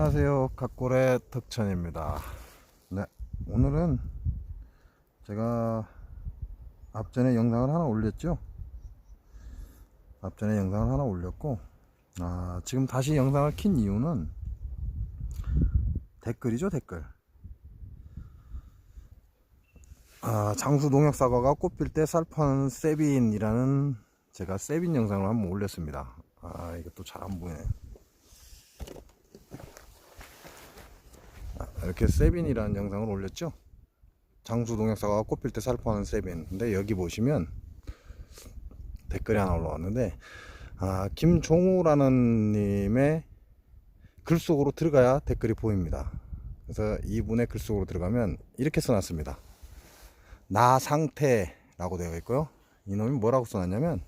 안녕하세요. 각골의 덕천입니다. 네, 오늘은 제가 앞전에 영상을 하나 올렸죠. 앞전에 영상을 하나 올렸고, 아, 지금 다시 영상을 킨 이유는 댓글이죠, 댓글. 아, 장수 농약 사과가 꽃필 때 살파는 세빈이라는 제가 세빈 영상을 한번 올렸습니다. 아, 이것도 잘 안 보이네. 이렇게 세빈이라는 영상을 올렸죠. 장수 농약사가 꽃필 때 살포하는 세빈. 근데 여기 보시면 댓글이 하나 올라왔는데, 아, 김종우라는 님의 글 속으로 들어가야 댓글이 보입니다. 그래서 이분의 글 속으로 들어가면 이렇게 써놨습니다. 나 상태라고 되어 있고요. 이놈이 뭐라고 써놨냐면,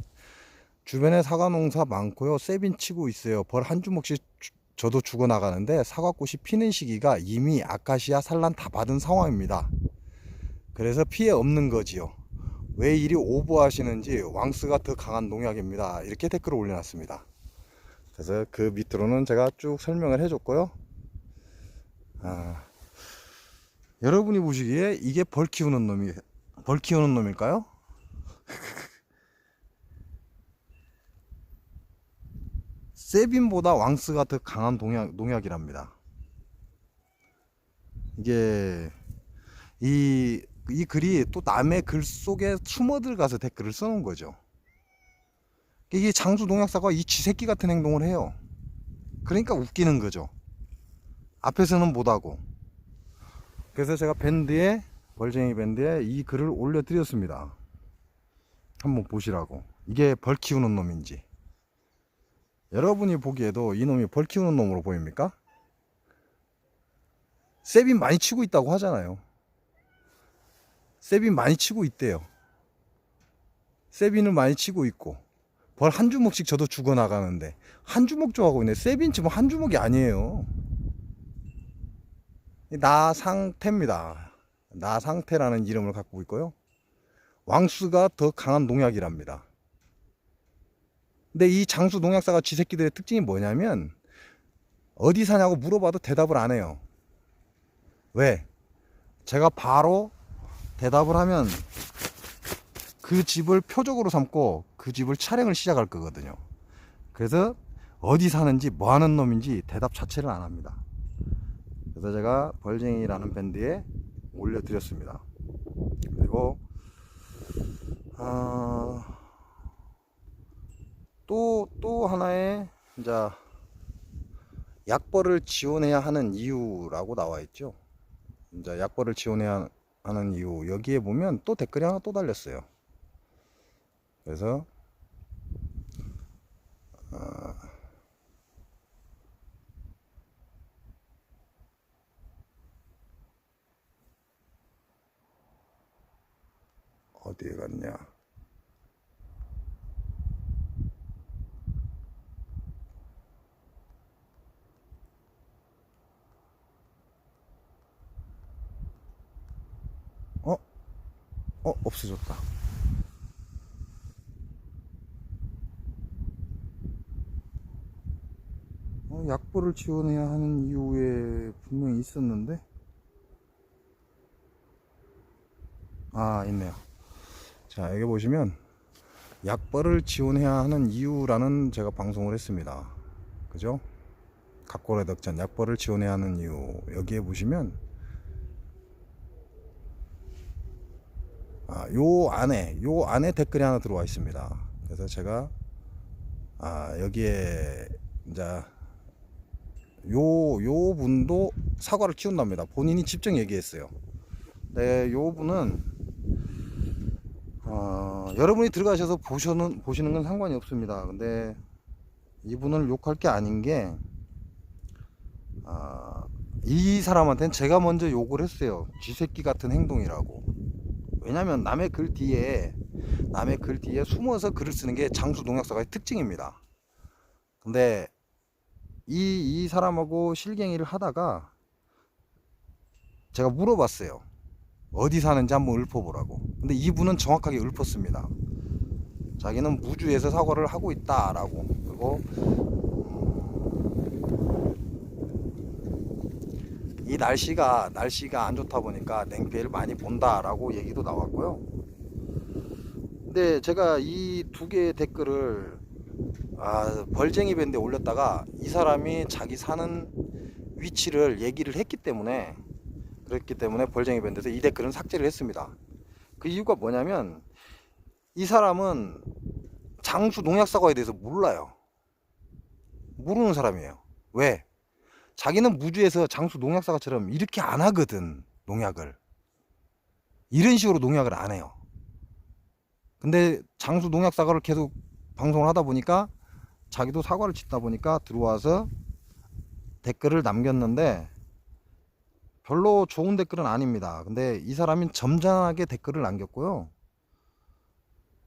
주변에 사과 농사 많고요. 세빈 치고 있어요. 벌 한 주먹씩 주- 저도 죽어나가는데 사과꽃이 피는 시기가 이미 아카시아 산란 다 받은 상황입니다. 그래서 피해 없는 거지요. 왜 이리 오버하시는지 왕스가 더 강한 농약입니다. 이렇게 댓글을 올려놨습니다. 그래서 그 밑으로는 제가 쭉 설명을 해줬고요. 아, 여러분이 보시기에 이게 벌 키우는 놈이 벌 키우는 놈일까요? 세빈보다 왕스가 더 강한 농약, 농약이랍니다. 이게 이, 이 글이 또 남의 글 속에 숨어 들어가서 댓글을 써놓은 거죠. 이게 장수 농약사가 이 쥐새끼 같은 행동을 해요. 그러니까 웃기는 거죠. 앞에서는 못하고. 그래서 제가 밴드에 벌쟁이 밴드에 이 글을 올려드렸습니다. 한번 보시라고. 이게 벌 키우는 놈인지. 여러분이 보기에도 이놈이 벌 키우는 놈으로 보입니까? 세빈 많이 치고 있다고 하잖아요. 세빈 많이 치고 있대요. 세빈을 많이 치고 있고 벌 한 주먹씩 저도 죽어 나가는데 한 주먹 좋아하고 있네. 세빈 치면 한 주먹이 아니에요. 나 상태입니다. 나 상태라는 이름을 갖고 있고요. 왕수가 더 강한 농약이랍니다. 근데 이 장수 농약사가 쥐새끼들의 특징이 뭐냐면 어디 사냐고 물어봐도 대답을 안 해요. 왜? 제가 바로 대답을 하면 그 집을 표적으로 삼고 그 집을 촬영을 시작할 거거든요. 그래서 어디 사는지 뭐 하는 놈인지 대답 자체를 안 합니다. 그래서 제가 벌쟁이라는 밴드에 올려드렸습니다. 그리고 아... 또, 또 하나의, 이제, 약벌을 지원해야 하는 이유라고 나와 있죠. 이제, 약벌을 지원해야 하는 이유. 여기에 보면 또 댓글이 하나 또 달렸어요. 그래서, 어, 어디에 갔냐. 어, 없어졌다. 어, 약벌을 지원해야 하는 이유에 분명히 있었는데? 아, 있네요. 자, 여기 보시면, 약벌을 지원해야 하는 이유라는 제가 방송을 했습니다. 그죠? 각골의 덕전, 약벌을 지원해야 하는 이유. 여기에 보시면, 아, 요 안에 요 안에 댓글이 하나 들어와 있습니다. 그래서 제가 아, 여기에 이제 요 요 분도 사과를 키운답니다. 본인이 직접 얘기했어요. 네, 요 분은 어, 여러분이 들어가셔서 보시는 보시는 건 상관이 없습니다. 근데 이분을 욕할 게 아닌 게 아, 이 사람한테는 제가 먼저 욕을 했어요. 쥐새끼 같은 행동이라고. 왜냐면 남의 글 뒤에 남의 글 뒤에 숨어서 글을 쓰는 게 장수 농약사가의 특징입니다. 근데 이, 이 사람하고 실갱이를 하다가 제가 물어봤어요. 어디 사는지 한번 읊어보라고. 근데 이분은 정확하게 읊었습니다. 자기는 무주에서 사과를 하고 있다라고. 그리고 이 날씨가 날씨가 안 좋다 보니까 냉피해를 많이 본다라고 얘기도 나왔고요. 근데 제가 이 두 개의 댓글을 아, 벌쟁이 밴드에 올렸다가 이 사람이 자기 사는 위치를 얘기를 했기 때문에 그랬기 때문에 벌쟁이 밴드에서 이 댓글은 삭제를 했습니다. 그 이유가 뭐냐면 이 사람은 장수 농약 사과에 대해서 몰라요. 모르는 사람이에요. 왜? 자기는 무주에서 장수 농약 사과처럼 이렇게 안 하거든. 농약을. 이런 식으로 농약을 안 해요. 근데 장수 농약 사과를 계속 방송을 하다 보니까 자기도 사과를 짓다 보니까 들어와서 댓글을 남겼는데 별로 좋은 댓글은 아닙니다. 근데 이 사람이 점잖하게 댓글을 남겼고요.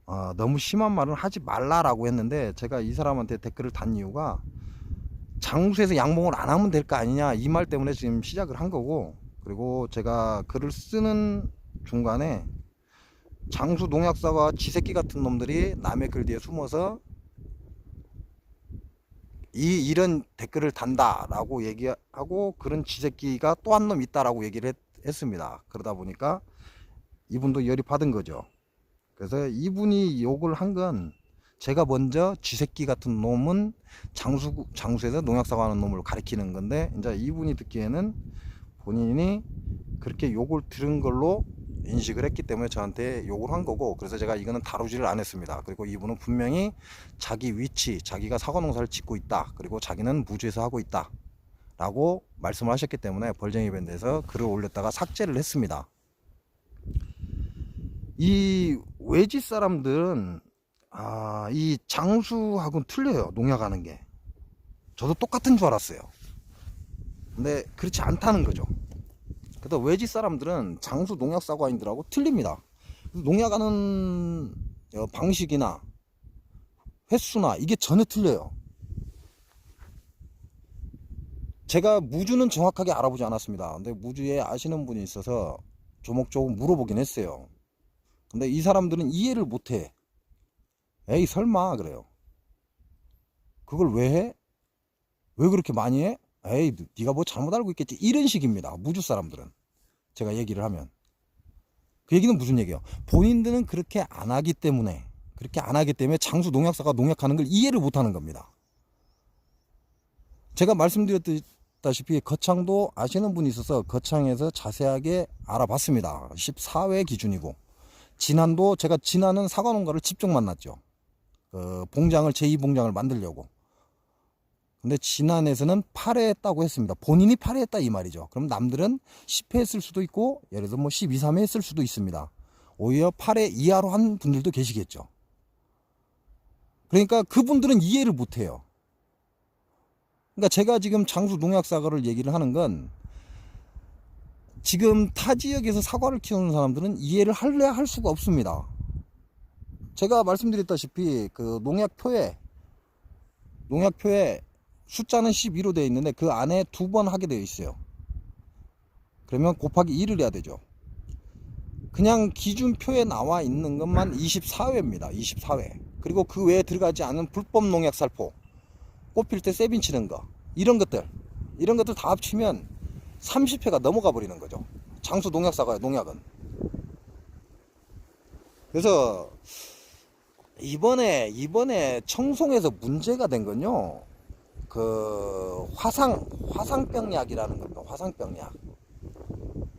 아, 너무 심한 말은 하지 말라라고 했는데 제가 이 사람한테 댓글을 단 이유가 장수에서 양봉을 안 하면 될 거 아니냐 이 말 때문에 지금 시작을 한 거고 그리고 제가 글을 쓰는 중간에 장수 농약사와 지새끼 같은 놈들이 남의 글 뒤에 숨어서 이 이런 댓글을 단다라고 얘기하고 그런 지새끼가 또 한 놈 있다라고 얘기를 했, 습니다 그러다 보니까 이분도 열이 받은 거죠. 그래서 이분이 욕을 한건 제가 먼저 쥐새끼 같은 놈은 장수 장수에서 농약 사과하는 놈을 가리키는 건데 이제 이분이 듣기에는 본인이 그렇게 욕을 들은 걸로 인식을 했기 때문에 저한테 욕을 한 거고 그래서 제가 이거는 다루지를 않았습니다. 그리고 이분은 분명히 자기 위치, 자기가 사과 농사를 짓고 있다. 그리고 자기는 무주에서 하고 있다. 라고 말씀을 하셨기 때문에 벌쟁이 밴드에서 글을 올렸다가 삭제를 했습니다. 이 외지 사람들은 아, 이 장수하고는 틀려요. 농약하는 게. 저도 똑같은 줄 알았어요. 근데 그렇지 않다는 거죠. 그래서 외지 사람들은 장수 농약 사과인들하고 틀립니다. 농약하는 어, 방식이나 횟수나 이게 전혀 틀려요. 제가 무주는 정확하게 알아보지 않았습니다. 근데 무주에 아시는 분이 있어서 조목조목 물어보긴 했어요. 근데 이 사람들은 이해를 못해. 에이 설마 그래요. 그걸 왜 해? 왜 그렇게 많이 해? 에이 네가 뭐 잘못 알고 있겠지 이런 식입니다. 무주 사람들은 제가 얘기를 하면 그 얘기는 무슨 얘기예요? 본인들은 그렇게 안 하기 때문에 그렇게 안 하기 때문에 장수 농약사가 농약하는 걸 이해를 못 하는 겁니다. 제가 말씀드렸다시피 거창도 아시는 분이 있어서 거창에서 자세하게 알아봤습니다. 14회 기준이고 진안도 제가 진안은 사과 농가를 직접 만났죠. 그 봉장을 제2봉장을 만들려고. 근데 진안에서는 8회 했다고 했습니다. 본인이 8회 했다 이 말이죠. 그럼 남들은 10회 했을 수도 있고 예를 들어 뭐 12, 3회 했을 수도 있습니다. 오히려 8회 이하로 한 분들도 계시겠죠. 그러니까 그분들은 이해를 못 해요. 그러니까 제가 지금 장수 농약 사과를 얘기를 하는 건 지금 타 지역에서 사과를 키우는 사람들은 이해를 할래 할 수가 없습니다. 제가 말씀드렸다시피 그 농약표에 농약표에 숫자는 12로 되어 있는데 그 안에 두 번 하게 되어 있어요. 그러면 곱하기 2를 해야 되죠. 그냥 기준표에 나와 있는 것만 24회입니다. 24회. 그리고 그 외에 들어가지 않은 불법 농약 살포, 꽃필 때 세빈 치는 거, 이런 것들, 이런 것들 다 합치면 30회가 넘어가 버리는 거죠. 장수 농약 사과요, 농약은. 그래서 이번에 이번에 청송에서 문제가 된 건요. 그 화상 화상병 약이라는 겁니다. 화상병 약.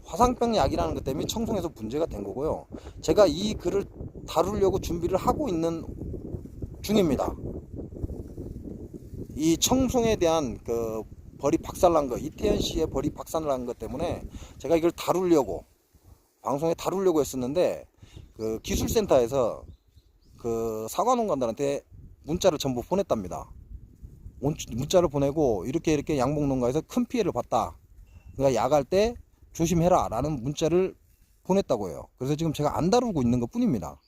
화상병 약이라는 것 때문에 청송에서 문제가 된 거고요. 제가 이 글을 다루려고 준비를 하고 있는 중입니다. 이 청송에 대한 그 벌이 박살난 거, 이태현 씨의 벌이 박살난 것 때문에 제가 이걸 다루려고 방송에 다루려고 했었는데 그 기술센터에서 그 사과농가들한테 문자를 전부 보냈답니다. 문자를 보내고 이렇게 이렇게 양봉농가에서 큰 피해를 봤다. 그러니까 약할 때 조심해라 라는 문자를 보냈다고 해요. 그래서 지금 제가 안 다루고 있는 것 뿐입니다.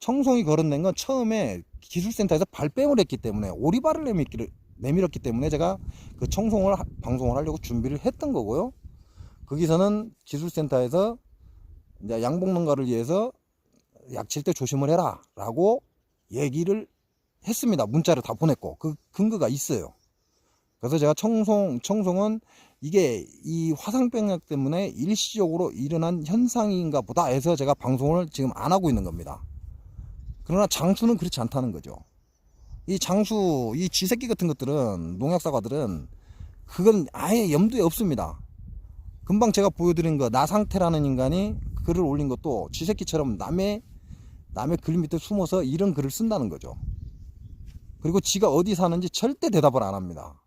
청송이 거론된 건 처음에 기술센터에서 발뺌을 했기 때문에 오리발을 내밀기를, 내밀었기 때문에 제가 그 청송을 하, 방송을 하려고 준비를 했던 거고요. 거기서는 기술센터에서 이제 양봉농가를 위해서 약칠 때 조심을 해라 라고 얘기를 했습니다. 문자를 다 보냈고 그 근거가 있어요. 그래서 제가 청송, 청송은 이게 이 화상병력 때문에 일시적으로 일어난 현상인가 보다 해서 제가 방송을 지금 안 하고 있는 겁니다. 그러나 장수는 그렇지 않다는 거죠. 이 장수, 이 쥐새끼 같은 것들은, 농약사과들은, 그건 아예 염두에 없습니다. 금방 제가 보여드린 거, 나 상태라는 인간이 글을 올린 것도 쥐새끼처럼 남의, 남의 글 밑에 숨어서 이런 글을 쓴다는 거죠. 그리고 지가 어디 사는지 절대 대답을 안 합니다.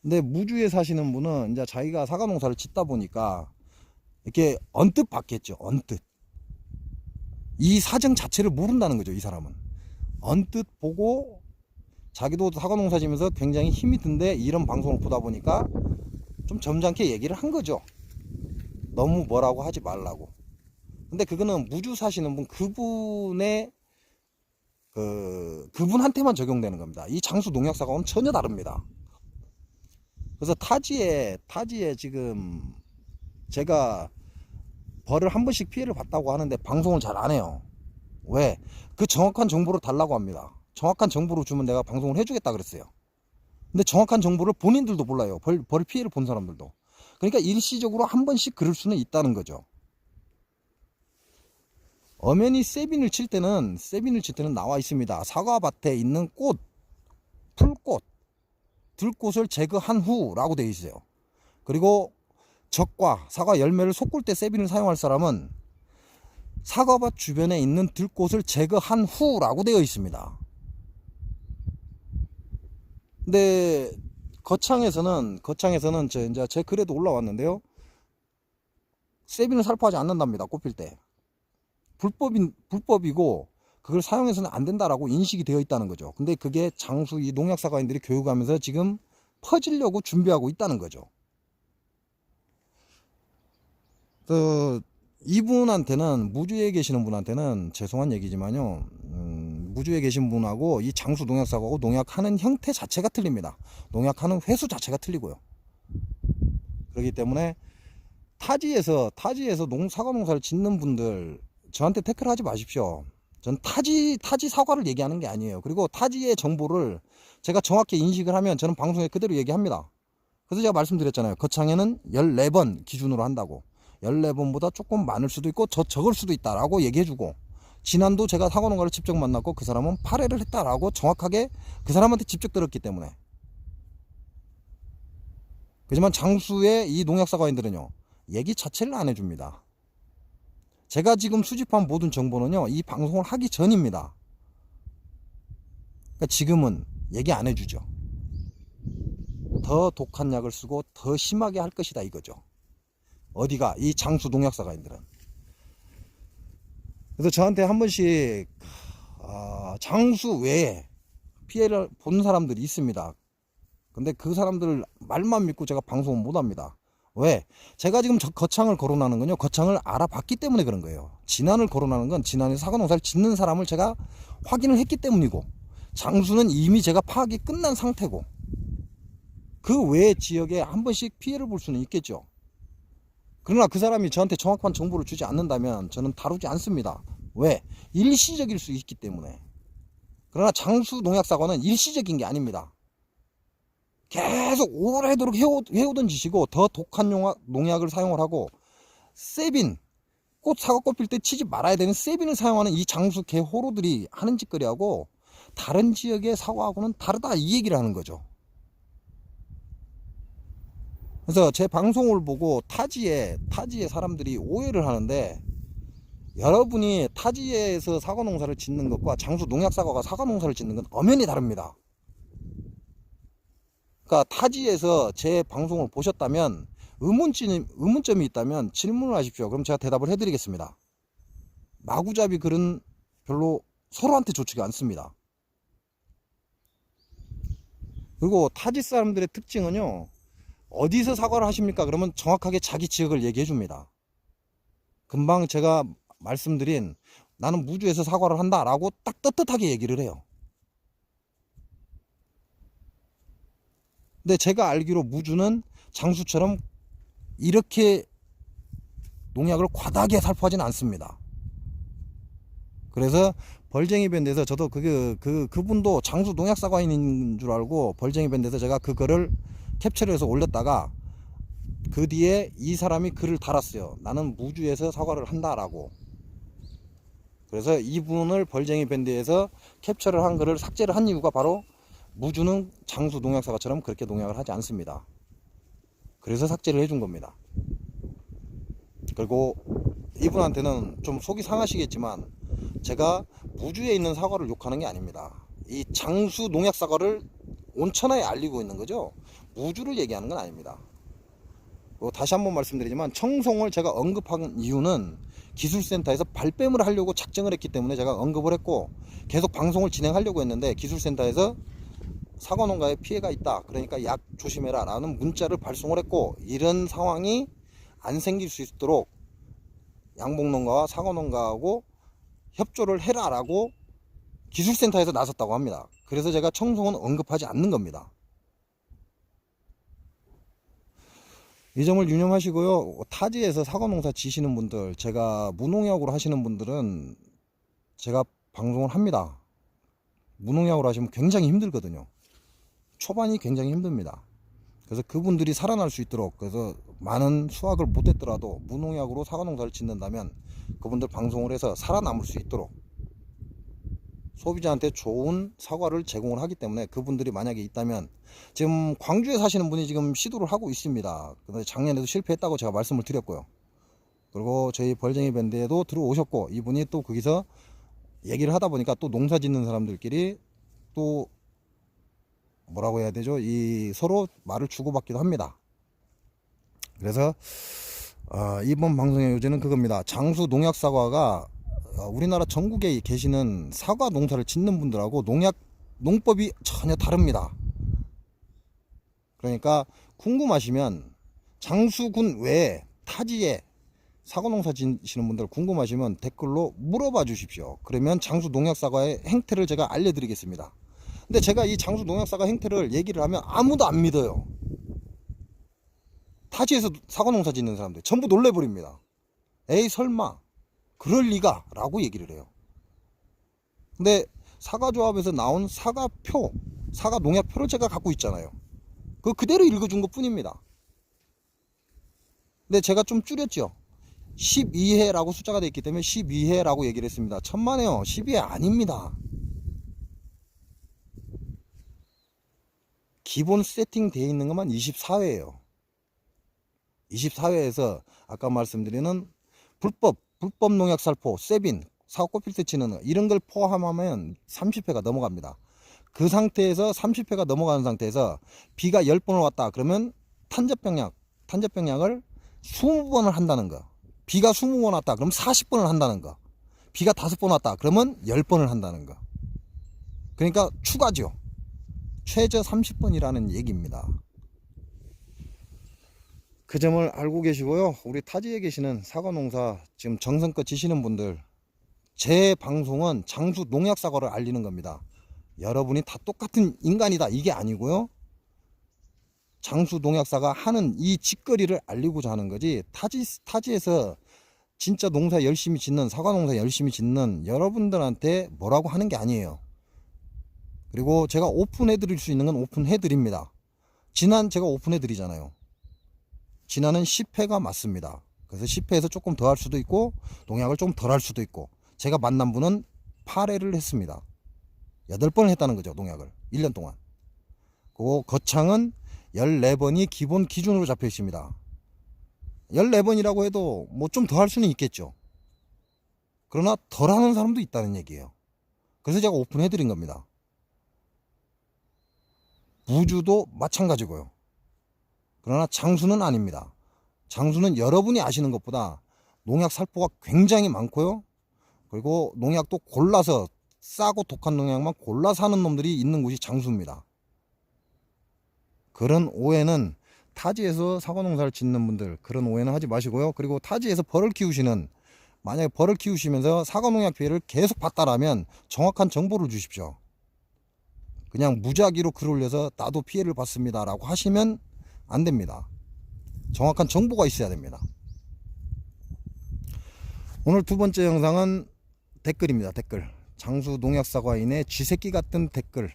근데 무주에 사시는 분은 이제 자기가 사과 농사를 짓다 보니까 이렇게 언뜻 받겠죠. 언뜻. 이 사정 자체를 모른다는 거죠. 이 사람은. 언뜻 보고 자기도 사과 농사 지면서 굉장히 힘이 든데 이런 방송을 보다 보니까 좀 점잖게 얘기를 한 거죠. 너무 뭐라고 하지 말라고. 근데 그거는 무주 사시는 분 그분의 그 그분한테만 적용되는 겁니다. 이 장수 농약사과는 전혀 다릅니다. 그래서 타지에 타지에 지금 제가 벌을 한 번씩 피해를 봤다고 하는데 방송을 잘 안 해요. 왜? 그 정확한 정보를 달라고 합니다. 정확한 정보를 주면 내가 방송을 해주겠다 그랬어요. 근데 정확한 정보를 본인들도 몰라요. 벌, 벌 피해를 본 사람들도. 그러니까 일시적으로 한 번씩 그럴 수는 있다는 거죠. 엄연히 세빈을 칠 때는 세빈을 칠 때는 나와 있습니다. 사과밭에 있는 꽃, 풀꽃, 들꽃을 제거한 후라고 되어 있어요. 그리고 적과 사과 열매를 솟굴 때 세빈을 사용할 사람은 사과밭 주변에 있는 들꽃을 제거한 후라고 되어 있습니다. 근데 거창에서는 거창에서는 저 이제 제 글에도 올라왔는데요. 세빈을 살포하지 않는답니다. 꽃필 때. 불법인 불법이고 그걸 사용해서는 안 된다라고 인식이 되어 있다는 거죠. 근데 그게 장수 이 농약 사과인들이 교육하면서 지금 퍼지려고 준비하고 있다는 거죠. 그 이분한테는 무주에 계시는 분한테는 죄송한 얘기지만요. 음, 무주에 계신 분하고 이 장수 농약 사과하고 농약하는 형태 자체가 틀립니다. 농약하는 횟수 자체가 틀리고요. 그렇기 때문에 타지에서 타지에서 농 사과 농사를 짓는 분들 저한테 태클 하지 마십시오. 전 타지 타지 사과를 얘기하는 게 아니에요. 그리고 타지의 정보를 제가 정확히 인식을 하면 저는 방송에 그대로 얘기합니다. 그래서 제가 말씀드렸잖아요. 거창에는 14번 기준으로 한다고. 14번보다 조금 많을 수도 있고 저 적을 수도 있다라고 얘기해 주고 지난도 제가 사과 농가를 직접 만났고 그 사람은 8회를 했다라고 정확하게 그 사람한테 직접 들었기 때문에 그지만 장수의 이 농약 사과인들은요 얘기 자체를 안 해줍니다. 제가 지금 수집한 모든 정보는요, 이 방송을 하기 전입니다. 그러니까 지금은 얘기 안 해주죠. 더 독한 약을 쓰고 더 심하게 할 것이다 이거죠. 어디가? 이 장수 농약사가인들은. 그래서 저한테 한 번씩, 아, 장수 외에 피해를 본 사람들이 있습니다. 근데 그 사람들 말만 믿고 제가 방송을 못 합니다. 왜? 제가 지금 저 거창을 거론하는 건요, 거창을 알아봤기 때문에 그런 거예요. 진안을 거론하는 건 진안에 사과농사를 짓는 사람을 제가 확인을 했기 때문이고, 장수는 이미 제가 파악이 끝난 상태고, 그 외의 지역에 한 번씩 피해를 볼 수는 있겠죠. 그러나 그 사람이 저한테 정확한 정보를 주지 않는다면 저는 다루지 않습니다. 왜? 일시적일 수 있기 때문에. 그러나 장수 농약 사과는 일시적인 게 아닙니다. 계속 오래도록 해오, 해오던 짓이고 더 독한 용약, 농약을 사용을 하고 세빈 꽃 사과 꽃 필 때 치지 말아야 되는 세빈을 사용하는 이 장수 개 호로들이 하는 짓거리하고 다른 지역의 사과하고는 다르다 이 얘기를 하는 거죠. 그래서 제 방송을 보고 타지에 타지에 사람들이 오해를 하는데 여러분이 타지에서 사과 농사를 짓는 것과 장수 농약 사과가 사과 농사를 짓는 건 엄연히 다릅니다. 그러니까 타지에서 제 방송을 보셨다면 의문점이, 의문점이 있다면 질문을 하십시오. 그럼 제가 대답을 해드리겠습니다. 마구잡이 글은 별로 서로한테 좋지가 않습니다. 그리고 타지 사람들의 특징은요. 어디서 사과를 하십니까? 그러면 정확하게 자기 지역을 얘기해 줍니다. 금방 제가 말씀드린 나는 무주에서 사과를 한다라고 딱 떳떳하게 얘기를 해요. 근데 제가 알기로 무주는 장수처럼 이렇게 농약을 과다하게 살포하지는 않습니다. 그래서 벌쟁이 밴드에서 저도 그, 그, 그분도 장수 농약 사과인인 줄 알고 벌쟁이 밴드에서 제가 그 글을 캡처를 해서 올렸다가 그 뒤에 이 사람이 글을 달았어요. 나는 무주에서 사과를 한다라고. 그래서 이분을 벌쟁이 밴드에서 캡처를 한 글을 삭제를 한 이유가 바로 무주는 장수 농약 사과처럼 그렇게 농약을 하지 않습니다. 그래서 삭제를 해준 겁니다. 그리고 이분한테는 좀 속이 상하시겠지만 제가 무주에 있는 사과를 욕하는 게 아닙니다. 이 장수 농약 사과를 온천하에 알리고 있는 거죠. 무주를 얘기하는 건 아닙니다. 그리고 다시 한번 말씀드리지만 청송을 제가 언급한 이유는 기술센터에서 발뺌을 하려고 작정을 했기 때문에 제가 언급을 했고 계속 방송을 진행하려고 했는데 기술센터에서 사과 농가에 피해가 있다. 그러니까 약 조심해라 라는 문자를 발송을 했고 이런 상황이 안 생길 수 있도록 양봉 농가와 사과 농가하고 협조를 해라 라고 기술센터에서 나섰다고 합니다. 그래서 제가 청송은 언급하지 않는 겁니다. 이 점을 유념하시고요. 타지에서 사과 농사 지시는 분들, 제가 무농약으로 하시는 분들은 제가 방송을 합니다. 무농약으로 하시면 굉장히 힘들거든요. 초반이 굉장히 힘듭니다. 그래서 그분들이 살아날 수 있도록 그래서 많은 수확을 못했더라도 무농약으로 사과 농사를 짓는다면 그분들 방송을 해서 살아남을 수 있도록 소비자한테 좋은 사과를 제공을 하기 때문에 그분들이 만약에 있다면 지금 광주에 사시는 분이 지금 시도를 하고 있습니다. 근데 작년에도 실패했다고 제가 말씀을 드렸고요. 그리고 저희 벌쟁이 밴드에도 들어오셨고 이분이 또 거기서 얘기를 하다 보니까 또 농사 짓는 사람들끼리 또 뭐라고 해야 되죠? 이 서로 말을 주고받기도 합니다. 그래서 어, 이번 방송의 요지는 그겁니다. 장수 농약 사과가 어, 우리나라 전국에 계시는 사과 농사를 짓는 분들하고 농약 농법이 전혀 다릅니다. 그러니까 궁금하시면 장수군 외에 타지에 사과 농사 짓시는 분들 궁금하시면 댓글로 물어봐 주십시오. 그러면 장수 농약 사과의 행태를 제가 알려드리겠습니다. 근데 제가 이 장수 농약 사과 행태를 얘기를 하면 아무도 안 믿어요. 타지에서 사과 농사 짓는 사람들 전부 놀래버립니다. 에이 설마 그럴 리가 라고 얘기를 해요. 근데 사과조합에서 나온 사과표, 사과 농약표를 제가 갖고 있잖아요. 그 그대로 읽어준 것 뿐입니다. 근데 제가 좀 줄였죠. 12회라고 숫자가 되어 있기 때문에 12회라고 얘기를 했습니다. 천만에요. 12회 아닙니다. 기본 세팅 되어 있는 것만 24회예요. 24회에서 아까 말씀드리는 불법 불법 농약 살포, 세빈, 사과 꽃필 때 치는 거, 이런 걸 포함하면 30회가 넘어갑니다. 그 상태에서 30회가 넘어가는 상태에서 비가 10번을 왔다 그러면 탄저병약, 탄저병약을 20번을 한다는 거. 비가 20번 왔다 그러면 40번을 한다는 거. 비가 5번 왔다 그러면 10번을 한다는 거. 그러니까 추가죠. 최저 30번이라는 얘기입니다. 그 점을 알고 계시고요. 우리 타지에 계시는 사과 농사 지금 정성껏 지시는 분들 제 방송은 장수 농약 사과를 알리는 겁니다. 여러분이 다 똑같은 인간이다 이게 아니고요. 장수 농약사가 하는 이 짓거리를 알리고자 하는 거지 타지 타지에서 진짜 농사 열심히 짓는 사과 농사 열심히 짓는 여러분들한테 뭐라고 하는 게 아니에요. 그리고 제가 오픈해 드릴 수 있는 건 오픈해 드립니다. 지난 제가 오픈해 드리잖아요. 지난은 10회가 맞습니다. 그래서 10회에서 조금 더 할 수도 있고 농약을 좀 덜 할 수도 있고 제가 만난 분은 8회를 했습니다. 8번을 했다는 거죠 농약을 1년 동안 그리고 거창은 14번이 기본 기준으로 잡혀 있습니다 14번이라고 해도 뭐 좀 더 할 수는 있겠죠 그러나 덜 하는 사람도 있다는 얘기예요 그래서 제가 오픈해 드린 겁니다 무주도 마찬가지고요 그러나 장수는 아닙니다 장수는 여러분이 아시는 것보다 농약 살포가 굉장히 많고요 그리고 농약도 골라서 싸고 독한 농약만 골라 사는 놈들이 있는 곳이 장수입니다. 그런 오해는 타지에서 사과 농사를 짓는 분들 그런 오해는 하지 마시고요. 그리고 타지에서 벌을 키우시는 만약에 벌을 키우시면서 사과 농약 피해를 계속 봤다라면 정확한 정보를 주십시오. 그냥 무작위로 글 올려서 나도 피해를 봤습니다 라고 하시면 안 됩니다. 정확한 정보가 있어야 됩니다. 오늘 두 번째 영상은 댓글입니다. 댓글. 장수 농약사과인의 쥐새끼 같은 댓글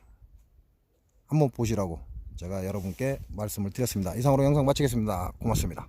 한번 보시라고 제가 여러분께 말씀을 드렸습니다. 이상으로 영상 마치겠습니다. 고맙습니다.